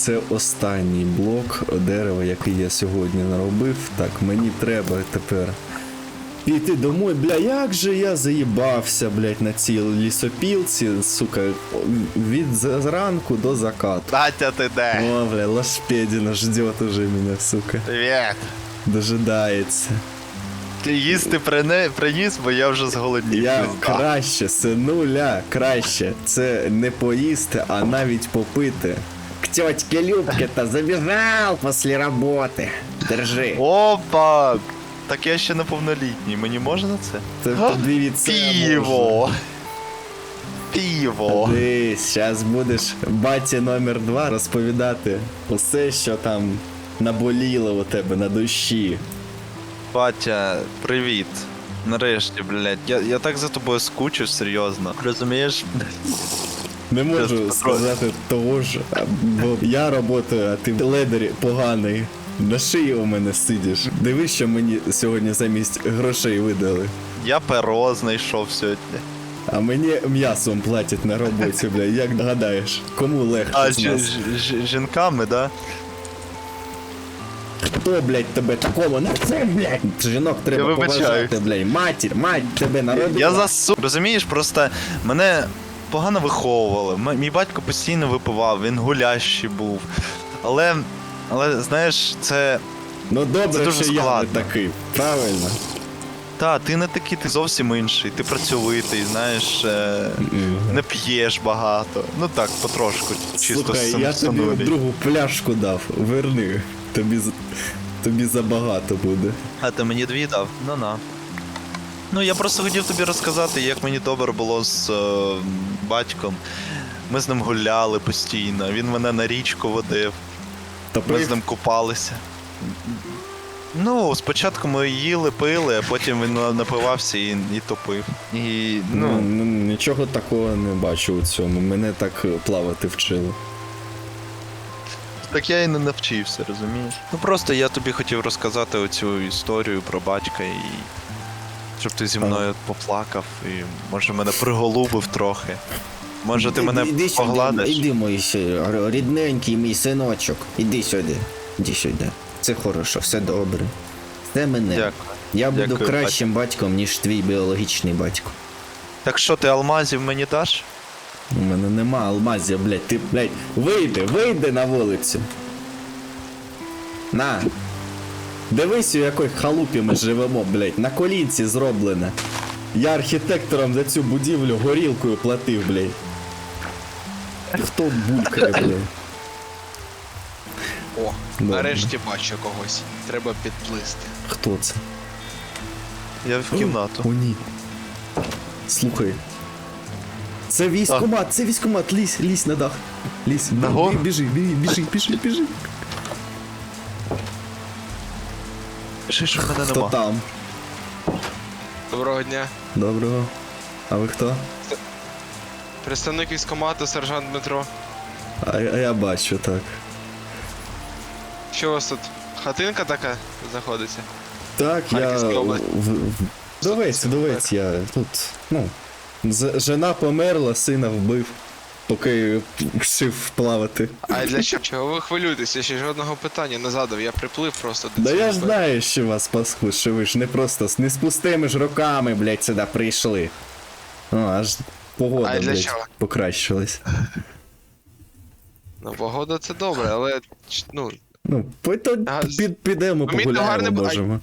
це останній блок дерева, який я сьогодні наробив. Так, мені треба тепер піти домой. Бля, як же я заїбався, блядь, на цій лісопілці, сука, від зранку до закату. Батя, ти де? О, бля, лошпедина ждет уже меня, сука. Привіт. Дожидається. Ти їсти прине, приніс, бо я вже зголоднів. Я краще, синуля, краще. Це не поїсти, а навіть попити. К тетке Любке-то забежал после работы. Держи. Опа! Так я ще неповнолітній, мені можна це? Це це Піво! Піво! Дивись, зараз будеш баті номер два розповідати усе, що там наболіло у тебе на душі. Батя, привіт. Нарешті, блядь, я, я так за тобою скучив, серйозно. Розумієш? Не можу сказати того ж, бо я працюю, а ти ледері поганий. На шиї у мене сидиш. Дивись, що мені сьогодні замість грошей видали. Я перо знайшов сьогодні. А мені м'ясом платять на роботі, бля. Як гадаєш, кому легше А, з ж, нас? ж, ж- жінками, да? Хто, блядь, тебе такому на це, блядь? Жінок треба поважати, блядь. Матір, мать тебе народила. Я засу. Розумієш, просто мене погано виховували. Мій батько постійно випивав, він гулящий був. Але, але знаєш, це. Ну добре, Це дуже що я складно. не такий. Правильно. Та, ти не такий, ти зовсім інший, ти працьовитий, знаєш, е, не п'єш багато. Ну так, потрошку, чисто Слухай, я тобі другу пляшку дав. Верни. Тобі, тобі забагато буде. А ти мені дві дав? Ну на. Ну я просто хотів тобі розказати, як мені добре було з е, батьком. Ми з ним гуляли постійно, він мене на річку водив, ми з ним купалися. Ну, спочатку ми їли, пили, а потім він напивався і, і топив. І Ну, ну, ну, нічого такого не бачу у цьому. Мене так е, плавати вчили. так я і не навчився, розумієш? Ну просто я тобі хотів розказати оцю історію про батька і. Щоб ти зі мною поплакав і може мене приголубив трохи. Може ти мене Іди сюди, погладиш? Іди, мій рідненький мій синочок. Іди сюди. Іди сюди. Це хорошо, все добре. Це мене. Дякую. Я буду Дякую, кращим батьком, ніж твій біологічний батько. Так що ти алмазів мені даш? У мене нема алмазів, блядь. Ти, блядь, вийди, вийди на вулицю. На. Дивись, у якій халупі ми живемо, блядь. На колінці зроблене. Я архітектором за цю будівлю горілкою платив, блядь. Хто булькає, блядь? О, Добре. нарешті бачу когось. Треба підплисти. Хто це? Я в кімнату. О, ні. Слухай. Це військомат, це військомат, лізь, лізь на дах. Лізь, бі- біжи, біжи, біжи, біжи, біжи. Пиши, що мене Хто нема. там? Доброго дня. Доброго. А ви хто? Представник військкомату, сержант Дмитро. А, а я бачу, так. Що у вас тут? Хатинка така знаходиться? Так, я. Харківська область. в- в- Довець, довець, я тут. Ну. з- Жена померла, сина вбив, поки вчив плавати. А для чого? Чого ви хвилюєтесь? Я ще жодного питання не задав, я приплив просто до Да цього я ж знаю, що вас паскуд, що ви ж не просто з не з пустими ж руками, блядь, сюди прийшли. О, аж погода, А для блядь, чого? покращилась. Ну, погода це добре, але ч- ну. Ну, пи- то А, з- під, підемо, Ну, погуляємо, гарне бу- можемо.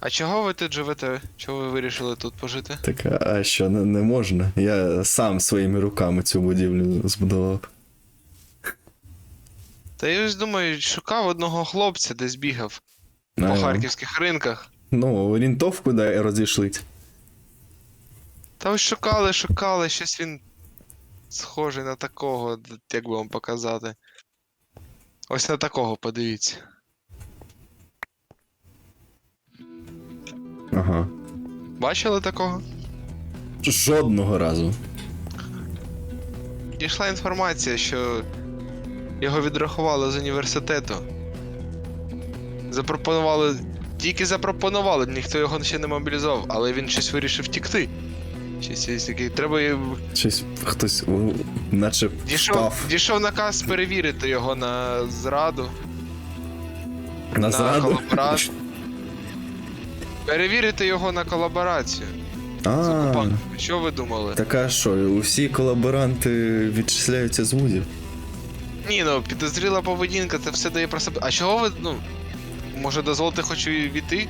А чого ви тут живете? Чого ви вирішили тут пожити? Так, а що, не, не можна? Я сам своїми руками цю будівлю збудував. Та я ось думаю, шукав одного хлопця, десь бігав по харківських ринках. Ну, орієнтовку дай розійшлить. Та ось шукали, шукали, щось він схожий на такого, як би вам показати. Ось на такого подивіться. Ага. Бачили такого? Жодного разу. Дійшла інформація, що його відрахували з університету. Запропонували. Тільки запропонували, ніхто його ще не мобілізував, але він щось вирішив втікти. Щось такий. Треба. Щось хтось, наче Дійшов, впав дійшов наказ перевірити його на зраду. на зраду. колаборацію. Перевірити його на колаборацію з А, окупантами. Що ви думали? так а що, усі колаборанти відчисляються з вузів? Ні, ну підозріла поведінка, це все дає про себе. А чого ви, ну. Може дозволити хочу війти?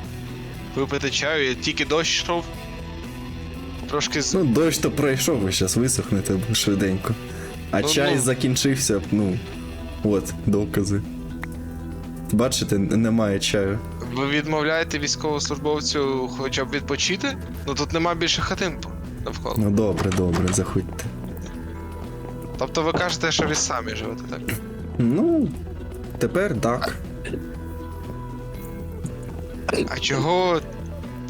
Випити чаю, я тільки дощ йшов. Трошки з. Ну, дощ то пройшов, ви зараз висохнете швиденько. А Ну, чай ну. закінчився, ну. От, докази. Бачите, немає чаю. Ви відмовляєте військовослужбовцю хоча б відпочити? Ну тут нема більше хатин навколо. Ну добре, добре, заходьте. Тобто ви кажете, що ви самі живете, так? Ну, тепер так. А чого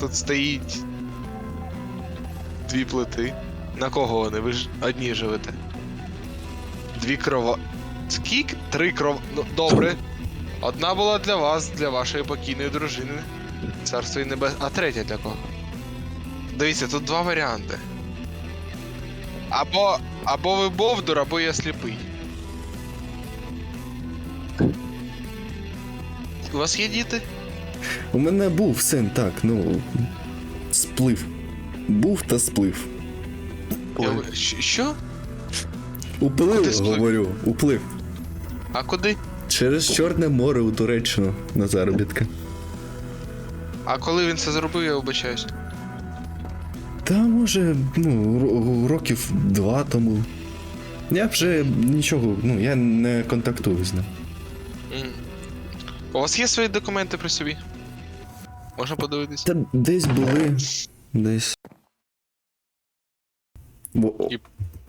тут стоїть дві плити? На кого вони? Ви ж одні живете. Дві крова. Скільки? Три кров. Ну, добре. Одна була для вас, для вашої покійної дружини. Царство і небес. А третя для кого? Дивіться, тут два варіанти. Або. Або ви Бовдур, або я сліпий. У вас є діти? У мене був син, так, ну. Сплив. Був та сплив. Я... Що? Уплив, Куди сплив? говорю, уплив. А куди? Через Чорне море у Туреччину на заробітки. А коли він це зробив, я вибачаюсь. Та може, ну, ро- років два тому. Я вже нічого, ну, я не контактую з ним. У вас є свої документи при собі? Можна подивитись? Та десь були. Десь. Бо, І-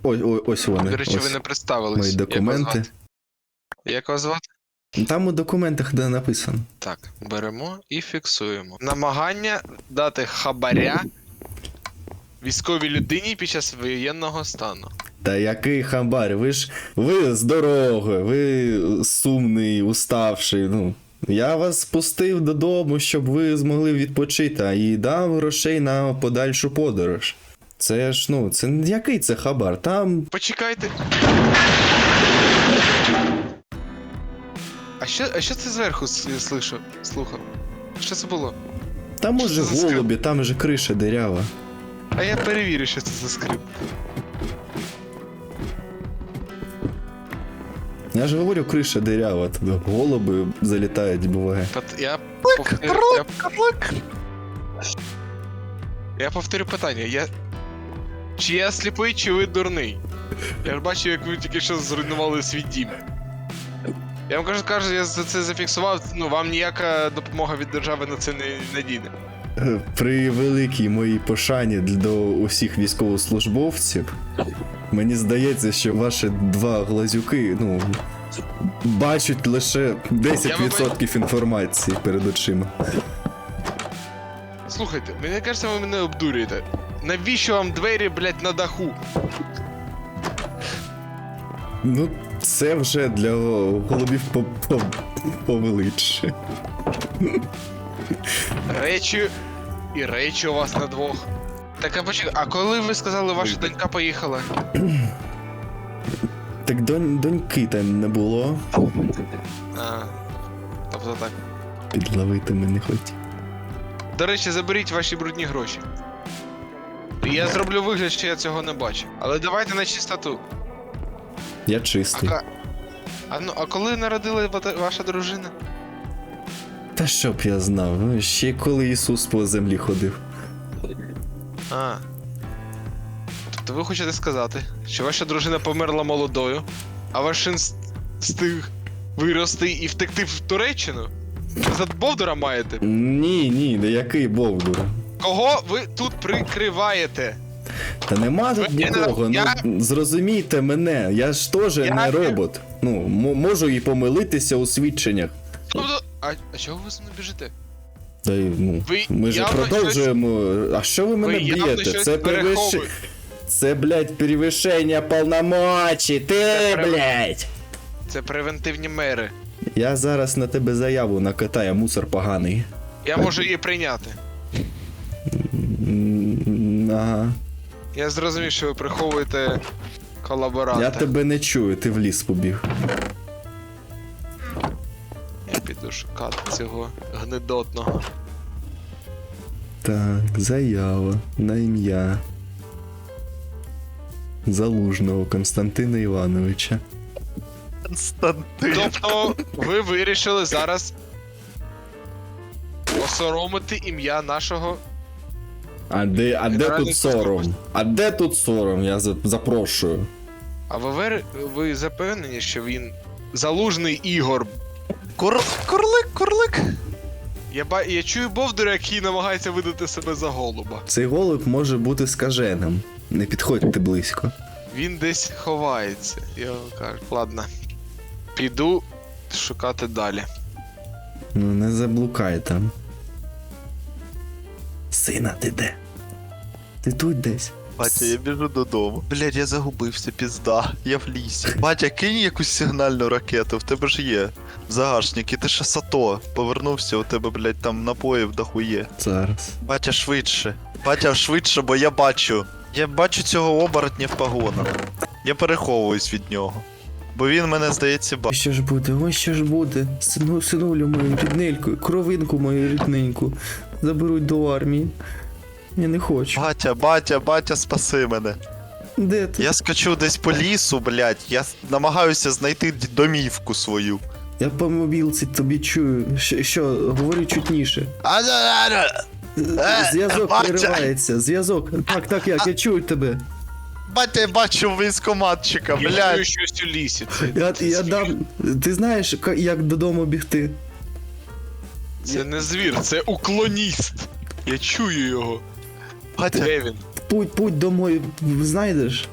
ой, ой, ось вони. До речі, ось ви не представились. мої документи. Як вас звати? Там у документах де написано. Так, беремо і фіксуємо. Намагання дати хабаря військовій людині під час воєнного стану. Та який хамбар? Ви ж ви з дороги, ви сумний, уставший. Ну. Я вас спустив додому, щоб ви змогли відпочити, і дав грошей на подальшу подорож. Це ж, ну, це який це хабар? Там. Почекайте. А що, а що це зверху с- слышу, слухав? Що це було? Там може голубі, там же криша дирява. А я перевірю, що це за скрип. Я ж говорю, криша дирява, туди голуби залітають, буває. Я повторю, я... я повторю питання. Я... Чи я сліпий, чи ви дурний? Я ж бачу, як ви тільки що зруйнували свій дім. Я вам кажу, кажу, я за це зафіксував, ну вам ніяка допомога від держави на це не надійде. Е, При великій моїй пошані до усіх військовослужбовців, мені здається, що ваші два глазюки, ну. Бачать лише 10% інформації перед очима. Слухайте, мені кажеться, ви мене обдурюєте. Навіщо вам двері, блядь, на даху? Ну, це вже для голубів по- по- повеличше. Речі. І речі у вас на двох. Так а почекай, а коли ви сказали, ваша донька поїхала? Так донь, доньки там не було. А, тобто так. Підловити мене хотів. До речі, заберіть ваші брудні гроші. Я зроблю вигляд, що я цього не бачу. Але давайте на чистоту. Я чистий. ка- а, ну, а коли народила ваша дружина? Та щоб я знав, ну ще коли Ісус по землі ходив. А. Тобто ви хочете сказати, що ваша дружина померла молодою, а ваш син встиг вирости і втекти в Туреччину? Ви за Бовдура маєте? Ні, ні, не який Бовдур. Кого ви тут прикриваєте? Та нема тут нікого. Ну зрозумійте мене, я ж теж Я не робот. Ну, можу і помилитися у свідченнях. Тобто, а, а чого ви мною біжите? Та й, ну, Ви ми ж продовжуємо. А що ви мене Ви б'єте? Це перевищення. Це, блядь, перевищення повномочі. Ти, Це прев- блядь. Це превентивні мери. Я зараз на тебе заяву накатаю, мусор поганий. Я можу її прийняти. Ага. Я зрозумів, що ви приховуєте колаборанта. Я тебе не чую, ти в ліс побіг. Я піду шукати цього гнидотного. Так, заява на ім'я Залужного Константина Івановича. Константин. Тобто, ви вирішили зараз осоромити ім'я нашого. А де, а де тут сором? А де тут сором? Я за- запрошую. А ви, вер... ви запевнені, що він залужний Ігор. Кур... Курлик, курлик. Я, ба... я чую Бовдура, який намагається видати себе за голуба. Цей голуб може бути скаженим. Не підходьте близько. Він десь ховається. Я кажу. Ладно. Піду шукати далі. Ну не заблукай там. Сина, ти де? Ти тут десь? Батя, я біжу додому. Блять, я загубився, пізда. Я в лісі. Батя, кинь якусь сигнальну ракету, в тебе ж є. В загашнику, ти ще сато. Повернувся, у тебе, блять, там напоїв дохує. Зараз. Батя швидше. Батя швидше, бо я бачу. Я бачу цього оборотня в погонах. Я переховуюсь від нього. Бо він мене, здається, бачить. що ж буде, ось що ж буде. Сину, синулю мою рідненьку, кровинку мою рідненьку. Заберуть до армії. Я не хочу. Батя, батя, батя, спаси мене. Де ти? Я скачу десь по лісу, блять. Я намагаюся знайти домівку свою. Я по мобілці тобі чую. Що, що говори чутніше. Е, Зв'язок батя! переривається. Зв'язок. Так, так, як, я чую тебе. Батя, я бачу військоматчика, Я чую блядь. щось у лісі. Це, Я, це, я звір. дам. Ти знаєш, ка- як додому бігти? це не звір, це уклоніст. Я чую його. Батя, Де він? Путь, путь домой знайдеш?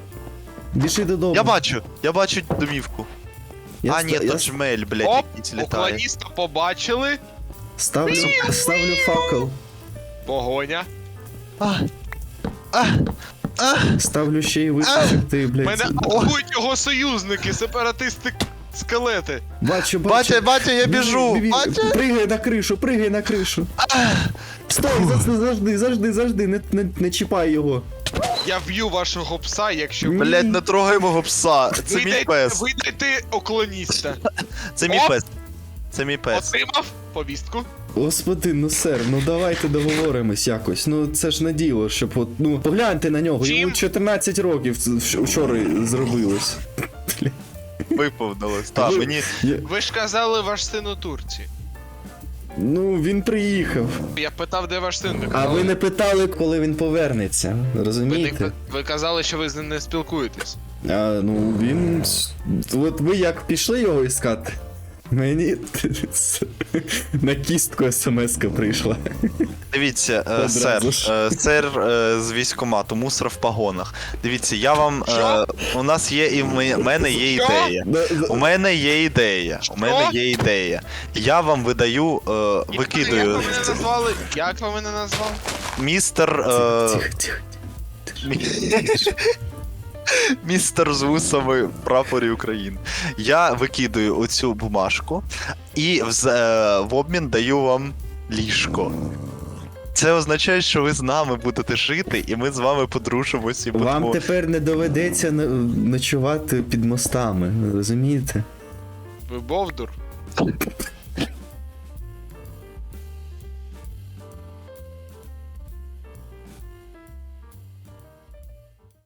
Біжи додому. я бачу, я бачу домівку. Я а, ста- ні, я тут жмель, блядь, Оп, якийсь літає. Уклоніста побачили. ставлю, ставлю факел. Погоня. А, а, а, Ставлю ще й висушок ти, блядь. Мене атакують його союзники, сепаратисти скелети. Бачу, бачу. батя, батя, я біжу. Батя. Пригай на кришу, пригай на кришу. Стой, за- завжди, завжди, завжди, не, не, не чіпай його. Я вб'ю вашого пса, якщо ви. Блядь, не трогай мого пса. Це мій Видайте, пес. видайте уклоніста. Це мій Оп. пес. Це мій пес. Отримав повістку. Господи, ну сер, ну давайте договоримось якось. Ну це ж не діло, щоб от, ну погляньте на нього, Чим? йому 14 років вч- вчора зробилось. Виповнилось. Так, Ви- мені. Я, Ви ж казали ваш син у Турції. ну він приїхав. Я питав, де ваш син. Ви А казали, ви не питали, коли він повернеться. ви, не- Розумієте? ви казали, що ви з ним не спілкуєтесь. А, ну він. с- От ви як пішли його іскати? Мені на кістку смс-ка прийшла. Дивіться, е, сер, е, сер е, з військомату, мусор в погонах. Дивіться, я вам. Е, у нас є і в мене- в мене є Що? ідея. У мене є ідея. У мене є ідея. Я вам видаю, е, Як викидаю ви мене назвали? Як ви мене назвали? містер. Е, Тихо, тихо. Містер з вусами прапорі України. Я викидаю оцю бумажку і в, з- е, в обмін даю вам ліжко. Це означає, що ви з нами будете жити, і ми з вами подружимося і Вам будемо. тепер не доведеться ночувати під мостами, розумієте? Ви Бовдур?